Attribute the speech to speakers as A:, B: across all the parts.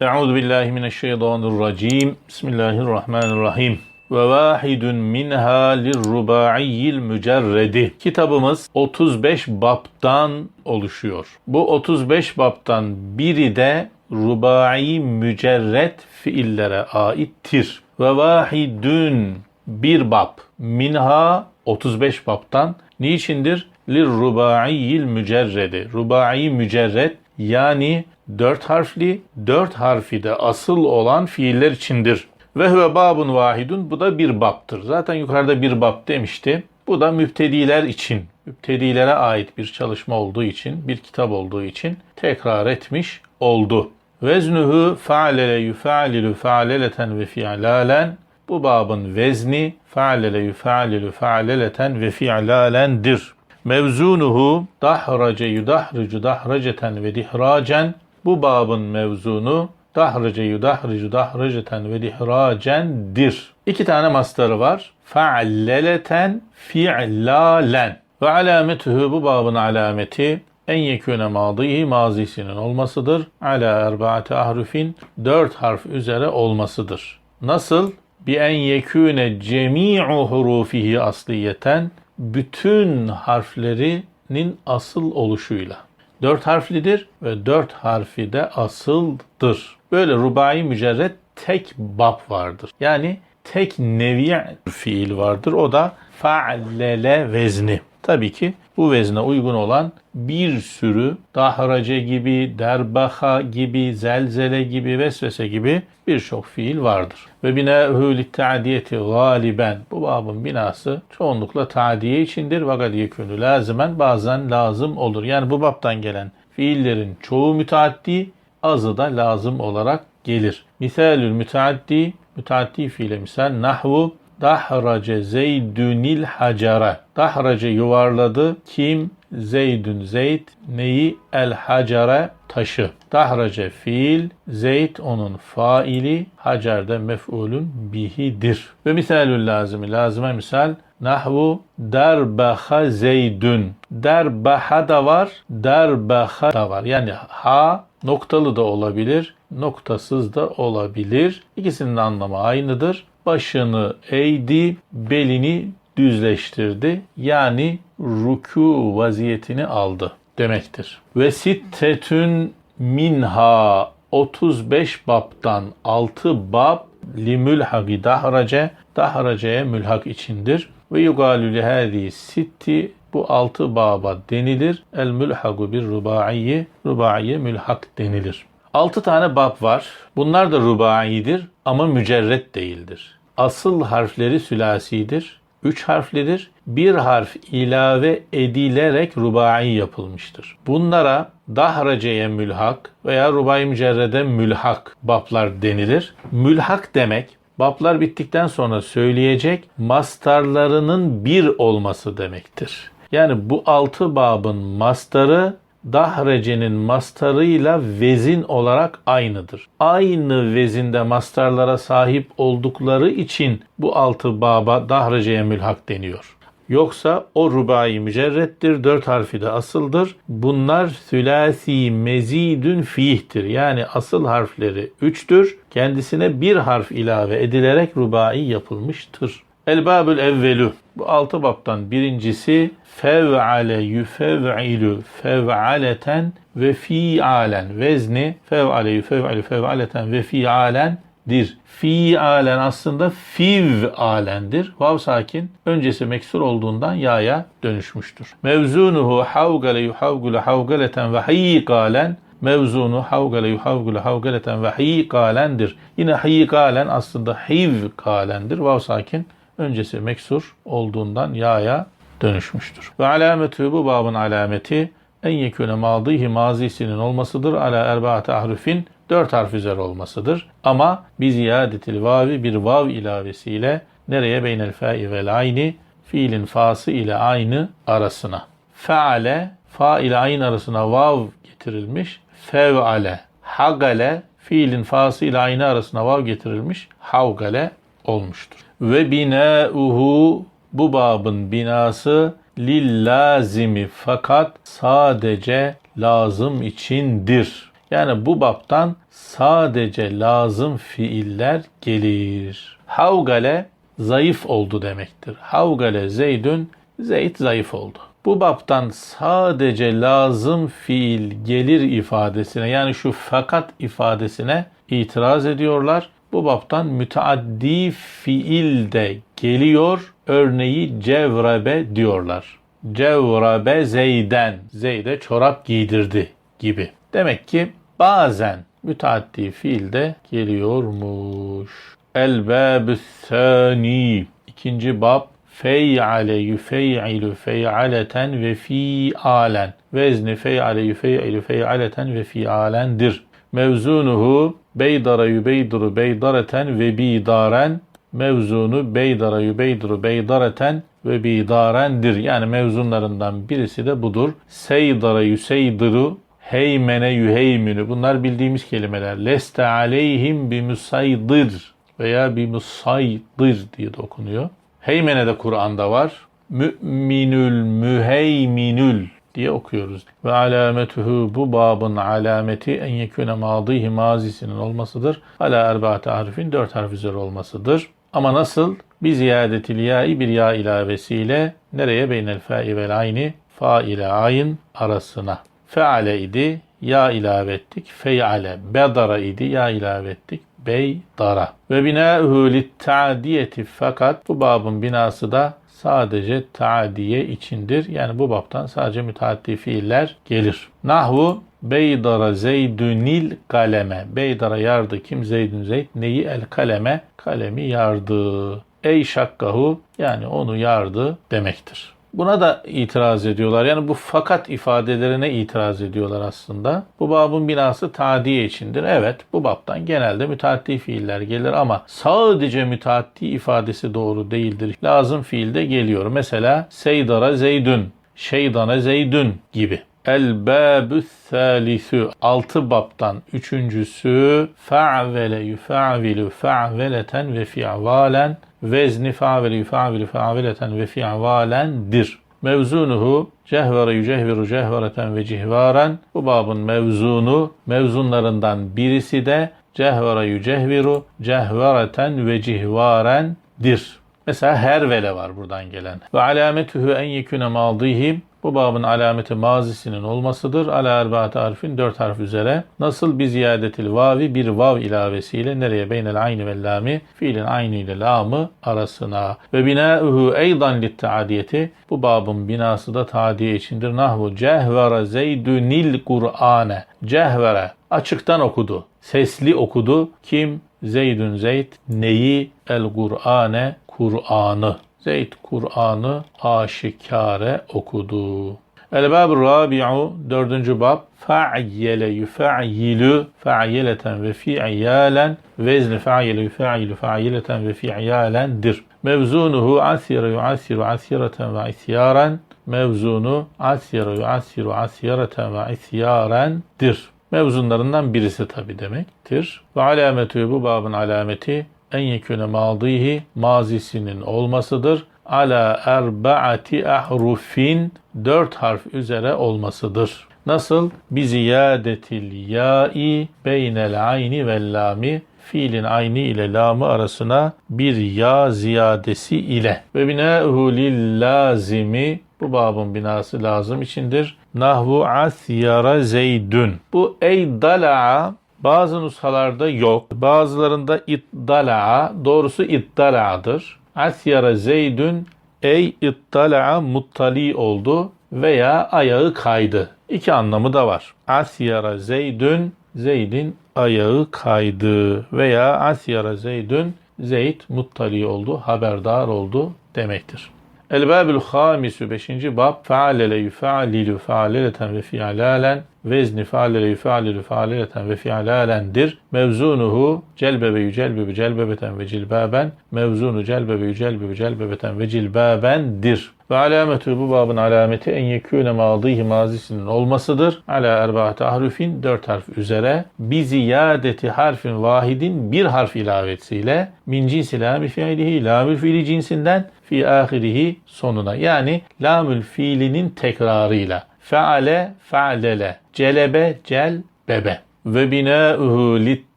A: Euzu billahi mineşşeytanirracim. Bismillahirrahmanirrahim. Ve vahidun minha lirrubaiyil mücerredi. Kitabımız 35 baptan oluşuyor. Bu 35 baptan biri de rubai mücerret fiillere aittir. Ve vahidun bir bab minha 35 baptan niçindir? Lirrubaiyil mücerredi. Rubai mücerret yani dört harfli, dört harfi de asıl olan fiiller içindir. Ve huve babun vahidun bu da bir baptır. Zaten yukarıda bir bab demişti. Bu da müptediler için, müptedilere ait bir çalışma olduğu için, bir kitap olduğu için tekrar etmiş oldu. Veznuhu fa'lele yufa'lilu fa'leleten ve fi'lalen bu babın vezni fa'lele yufa'lilu fa'leleten ve fi'lalendir. Mevzunuhu dahrace yudahricu dahraceten ve dihracen bu babın mevzunu dahrace yudahricu dahraceten ve dihracendir. İki tane mastarı var. Fa'alleleten fi'lalen. Ve alametuhu bu babın alameti en yekûne madihi mazisinin olmasıdır. Ala erbaati ahrufin dört harf üzere olmasıdır. Nasıl? Bi en yekûne cemi'u hurufihi asliyeten bütün harflerinin asıl oluşuyla. Dört harflidir ve dört harfi de asıldır. Böyle rubai mücerret tek bab vardır. Yani tek nevi fiil vardır. O da fa'lele vezni. Tabii ki bu vezne uygun olan bir sürü dahrace gibi, derbaha gibi, zelzele gibi, vesvese gibi birçok fiil vardır. Ve binâhü litta'diyeti galiben. Bu babın binası çoğunlukla ta'diye içindir. Vakat yekûnü lazimen bazen lazım olur. Yani bu babtan gelen fiillerin çoğu müteaddi, azı da lazım olarak gelir. Misalül müteaddi, müteaddi fiile misal nahvu Dahrace Zeydünil hacare. Dahrace yuvarladı. Kim? Zeydün Zeyd neyi? El hacare taşı. Dahrace fiil, Zeyd onun faili, hacer de mef'ulün bihidir. Ve misalül lazimi, lazime misal Nahvu derbaha zeydün. Derbaha da var, derbaha da var. Yani ha noktalı da olabilir, noktasız da olabilir. İkisinin anlamı aynıdır başını eğdi, belini düzleştirdi. Yani ruku vaziyetini aldı demektir. Ve sittetün minha 35 babtan 6 bab limülhagi dahrace dahraceye mülhak içindir. Ve yugalü lihâzi sitti bu altı baba denilir. El mülhagu bir rubaiyi rubaiye mülhak denilir. Altı tane bab var. Bunlar da rubaidir ama mücerret değildir asıl harfleri sülasidir. Üç harflidir. Bir harf ilave edilerek rubai yapılmıştır. Bunlara dahraceye mülhak veya rubai mücerrede mülhak bablar denilir. Mülhak demek bablar bittikten sonra söyleyecek mastarlarının bir olması demektir. Yani bu altı babın mastarı dahrecenin mastarıyla vezin olarak aynıdır. Aynı vezinde mastarlara sahip oldukları için bu altı baba dahreceye mülhak deniyor. Yoksa o rubai mücerrettir, dört harfi de asıldır. Bunlar sülasi mezidün fihtir. Yani asıl harfleri üçtür. Kendisine bir harf ilave edilerek rubai yapılmıştır. Elbabül evvelü. Bu altı babtan birincisi fev'ale yüfev'ilu fev'aleten ve fi'alen vezni fev'ale yüfev'ilu fev'aleten ve fi'alen dir. Fi'alen aslında fiv'alendir. Vav sakin öncesi meksur olduğundan yaya dönüşmüştür. Mevzunuhu havgale yuhavgule havgaleten ve hayyikalen mevzunu havgale yuhavgule havgaleten ve hayyikalendir. Yine hayyikalen aslında hivkalendir. Vav sakin öncesi meksur olduğundan yaya dönüşmüştür. Ve alametü bu babın alameti en yekûne madihi mazisinin olmasıdır. Ala erbaate ahrufin dört harf üzere olmasıdır. Ama bir ziyadetil vavi bir vav ilavesiyle nereye beynel fa'i vel ayni fiilin fası ile aynı arasına. Feale fa ile ayn arasına vav getirilmiş. Fevale hagale fiilin fası ile aynı arasına vav getirilmiş. Havgale olmuştur. Ve binauhu bu babın binası lil lazimi fakat sadece lazım içindir. Yani bu baptan sadece lazım fiiller gelir. Havgale zayıf oldu demektir. Havgale Zeydün, Zeyd zayıf oldu. Bu baptan sadece lazım fiil gelir ifadesine yani şu fakat ifadesine itiraz ediyorlar. Bu baptan müteaddi fiil de geliyor. Örneği cevrebe diyorlar. Cevrebe Zeyden. Zeyd'e çorap giydirdi gibi. Demek ki bazen müteaddi fiil de geliyormuş. El-bâbü thâni. İkinci bab fey'ale yüfey'ilu fey'aleten ve fi'alen. Vezni fey'ale yüfey'ilu fey'aleten ve fi'alendir. Mevzunuhu beydara yübeyduru beydareten ve bidaren. Mevzunu beydara yübeyduru beydareten ve bidarendir. Yani mevzunlarından birisi de budur. Seydara yüseydiru heymene yüheymünü. Bunlar bildiğimiz kelimeler. Leste aleyhim bimusaydır veya bimusaydır diye de okunuyor. Heymene de Kur'an'da var. Mü'minül müheyminül diye okuyoruz. Ve alametuhu bu babın alameti en yekune madihi mazisinin olmasıdır. Ala erbaate harfin dört harf üzeri olmasıdır. Ama nasıl? Bir ziyadetil ya'i bir ya ilavesiyle nereye beynel fa'i vel ayni fa ile ayin arasına. Feale idi ya ilave ettik. Feyale bedara idi ya ilave ettik. Beydara. Ve binâhu litta'diyeti fakat bu babın binası da sadece taadiye içindir. Yani bu babtan sadece müteaddi fiiller gelir. Nahvu Beydara Zeydünil kaleme. Beydara yardı kim? Zeydün Zeyd. Neyi? El kaleme. Kalemi yardı. Ey şakkahu yani onu yardı demektir. Buna da itiraz ediyorlar. Yani bu fakat ifadelerine itiraz ediyorlar aslında. Bu babın binası tadiye içindir. Evet bu babtan genelde müteaddi fiiller gelir ama sadece müteaddi ifadesi doğru değildir. Lazım fiilde geliyor. Mesela seydara zeydün, şeydana zeydün gibi. El babü thalithu altı babtan üçüncüsü fa'vele yufa'vilu fa'veleten ve fi'valen vezni fa'vele yufa'vilu fa'veleten ve fi'valendir. Mevzunuhu cehvere yücehviru cehvereten ve cihvaren. Bu babın mevzunu mevzunlarından birisi de cehvere yücehviru cehvereten ve cihvarendir. Mesela her vele var buradan gelen. Ve alametuhu en yekune maldihim bu babın alameti mazisinin olmasıdır. Ala erbaate harfin dört harf üzere. Nasıl bir ziyadetil vavi bir vav ilavesiyle nereye beynel ayni ve lami fiilin ayni ile lamı arasına. Ve binâuhu eydan littaadiyeti bu babın binası da taadiye içindir. Nahvu cehvere zeydünil Kur'ane. Cehvere açıktan okudu. Sesli okudu. Kim? Zeydün Zeyd neyi? El Kur'ane Kur'an'ı. Zeyd Kur'an'ı aşikare okudu. El-Bab-ı Rabi'u dördüncü bab fa'yele yufa'yilu fa'yeleten ve fi'yalen vezni fa'yele yufa'yilu fa'yeleten ve fi'yalendir. Mevzunuhu asira yu'asiru asireten ve isyaran mevzunu asira yu'asiru asireten ve isyarendir. Mevzunlarından birisi tabi demektir. Ve alametü bu babın alameti en yekûne madihi mazisinin olmasıdır. Ala erbaati ahrufin dört harf üzere olmasıdır. Nasıl? Bi ziyadetil ya'i beynel ayni vel lami fiilin ayni ile lamı arasına bir ya ziyadesi ile. Ve binâhu lil lazimi bu babın binası lazım içindir. Nahvu asyara zeydün. Bu ey dala'a bazı nushalarda yok. Bazılarında iddala'a. Doğrusu iddala'dır. Asyara zeydün ey iddala'a muttali oldu veya ayağı kaydı. İki anlamı da var. Asyara zeydün Zeyd'in ayağı kaydı veya asyara Zeydün Zeyd muttali oldu, haberdar oldu demektir. El-Babül Hamisu 5. bab fealele yufa'lilu fealeleten ve fi'alalen vezni fealele yufa'lilu fealeleten ve fi'alalendir. Mevzunuhu celbebe yücelbebe celbebeten ve cilbaben mevzunu celbebe yücelbebe celbebeten ve cilbabendir. Ve alametü bu babın alameti en yekûne madihi mazisinin olmasıdır. Ala erbaate ahrufin dört harf üzere bi ziyadeti harfin vahidin bir harf ilavesiyle min cinsi lami fiilihi lamül fiili cinsinden fi ahirihi sonuna. Yani lamül fiilinin tekrarıyla. Feale, fe'lele, celebe, cel, bebe. Ve binâuhu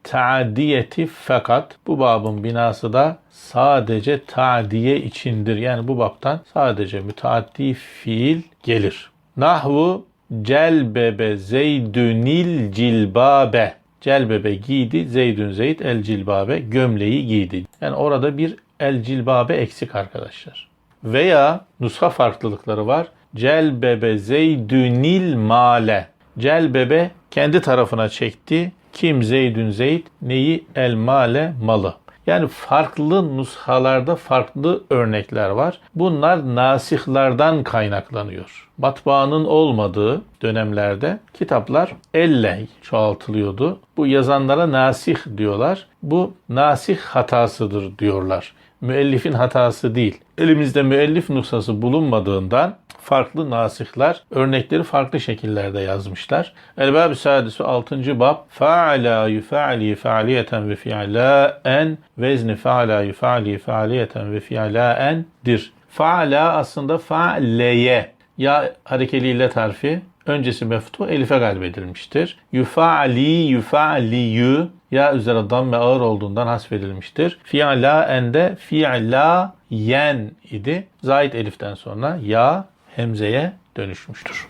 A: litta'diyeti fakat bu babın binası da sadece ta'diye içindir. Yani bu babtan sadece müteaddi fiil gelir. Nahvu celbebe zeydünil cilbabe. Celbebe giydi, zeydün zeyd el cilbabe gömleği giydi. Yani orada bir el cilbabe eksik arkadaşlar. Veya nusha farklılıkları var. Celbebe zeydünil male. Celbebe kendi tarafına çekti. Kim zeydün zeyd neyi el male malı. Yani farklı nushalarda farklı örnekler var. Bunlar nasihlardan kaynaklanıyor. Matbaanın olmadığı dönemlerde kitaplar elle çoğaltılıyordu. Bu yazanlara nasih diyorlar. Bu nasih hatasıdır diyorlar. Müellifin hatası değil. Elimizde müellif nushası bulunmadığından farklı nasihler örnekleri farklı şekillerde yazmışlar. Elbab-ı Sadisi 6. bab faala yufali faaliyeten ve fi'laen vezni faala yufali faaliyeten ve fi'laen'dir. Faala aslında fa'leye ya harekeli illet harfi öncesi meftu elife galbedilmiştir. Yufali yufaliyu ya üzere damme ağır olduğundan hasfedilmiştir. Fi'la ende fi'la yen idi. Zahid eliften sonra ya hemzeye dönüşmüştür.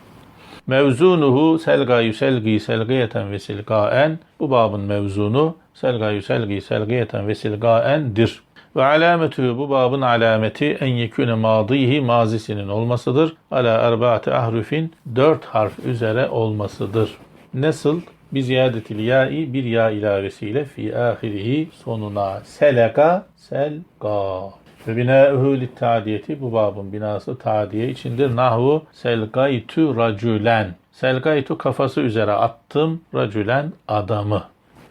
A: Mevzunuhu selgayü selgi selgiyeten ve silgaen. Bu babın mevzunu selgayü selgi selgiyeten ve silgaendir. Ve alametü bu babın alameti en yekûne madihi mazisinin olmasıdır. Ala erbaati ahrufin dört harf üzere olmasıdır. Nasıl? Bir ziyadetil ya'i bir ya ilavesiyle fi ahirihi sonuna seleka selga. Ve binâuhu littadiyeti bu babın binası tadiye içindir. Nahvu selgaytu racülen. Selgaytu kafası üzere attım racülen adamı.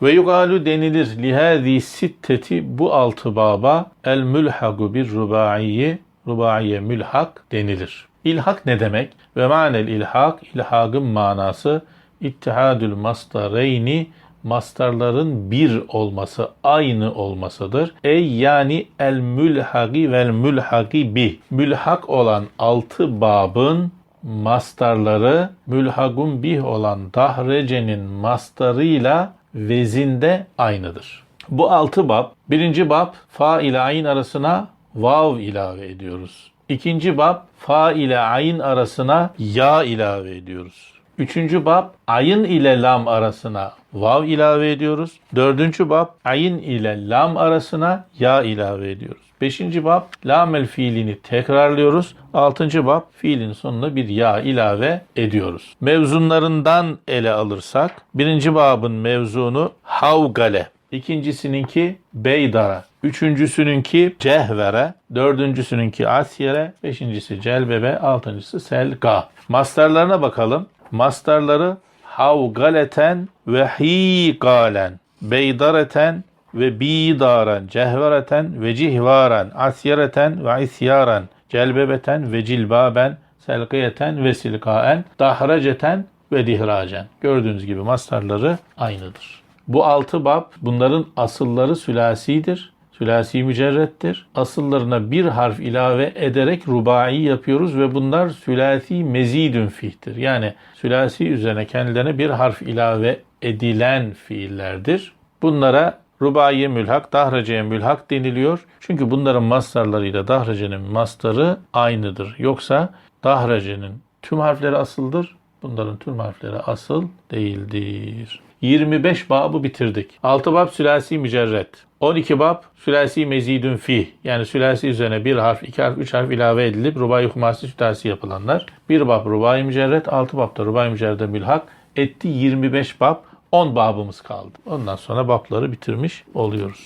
A: Ve yugalu denilir lihâzi sitteti bu altı baba el mülhagu bir rubaiyi rubaiye mülhak denilir. İlhak ne demek? Ve manel ilhak ilhagın manası ittihadül mastareyni mastarların bir olması, aynı olmasıdır. Ey yani el mülhagi vel mülhagi bi. Mülhak olan altı babın mastarları mülhagun bih olan dahrecenin mastarıyla vezinde aynıdır. Bu altı bab, birinci bab fa ile ayn arasına vav ilave ediyoruz. İkinci bab fa ile ayn arasına ya ilave ediyoruz. Üçüncü bab ayın ile lam arasına vav ilave ediyoruz. Dördüncü bab ayın ile lam arasına ya ilave ediyoruz. Beşinci bab lamel fiilini tekrarlıyoruz. Altıncı bab fiilin sonuna bir ya ilave ediyoruz. Mevzunlarından ele alırsak birinci babın mevzunu havgale. İkincisininki beydara. Üçüncüsününki cehvere. Dördüncüsününki asyere. Beşincisi celbebe. Altıncısı selga. Mastarlarına bakalım. Mastarları havgaleten ve higalen. Beydareten ve bidaren, cehvereten ve cihvaren, asyereten ve isyaren, celbebeten ve cilbaben, selkiyeten ve silkaen, dahraceten ve dihracen. Gördüğünüz gibi mastarları aynıdır. Bu altı bab bunların asılları sülasidir. Sülasi mücerrettir. Asıllarına bir harf ilave ederek rubai yapıyoruz ve bunlar sülasi mezidün fihtir. Yani sülasi üzerine kendilerine bir harf ilave edilen fiillerdir. Bunlara Rubaye mülhak, dahraceye mülhak deniliyor. Çünkü bunların mastarlarıyla dahracenin mastarı aynıdır. Yoksa dahracenin tüm harfleri asıldır. Bunların tüm harfleri asıl değildir. 25 babı bitirdik. 6 bab sülasi mücerret. 12 bab sülasi mezidün fih. Yani sülasi üzerine bir harf, iki harf, üç harf ilave edilip rubai humasi sütasi yapılanlar. Bir bab rubai mücerret, 6 babda rubai mücerrede mülhak etti 25 bab. 10 babımız kaldı. Ondan sonra babları bitirmiş oluyoruz.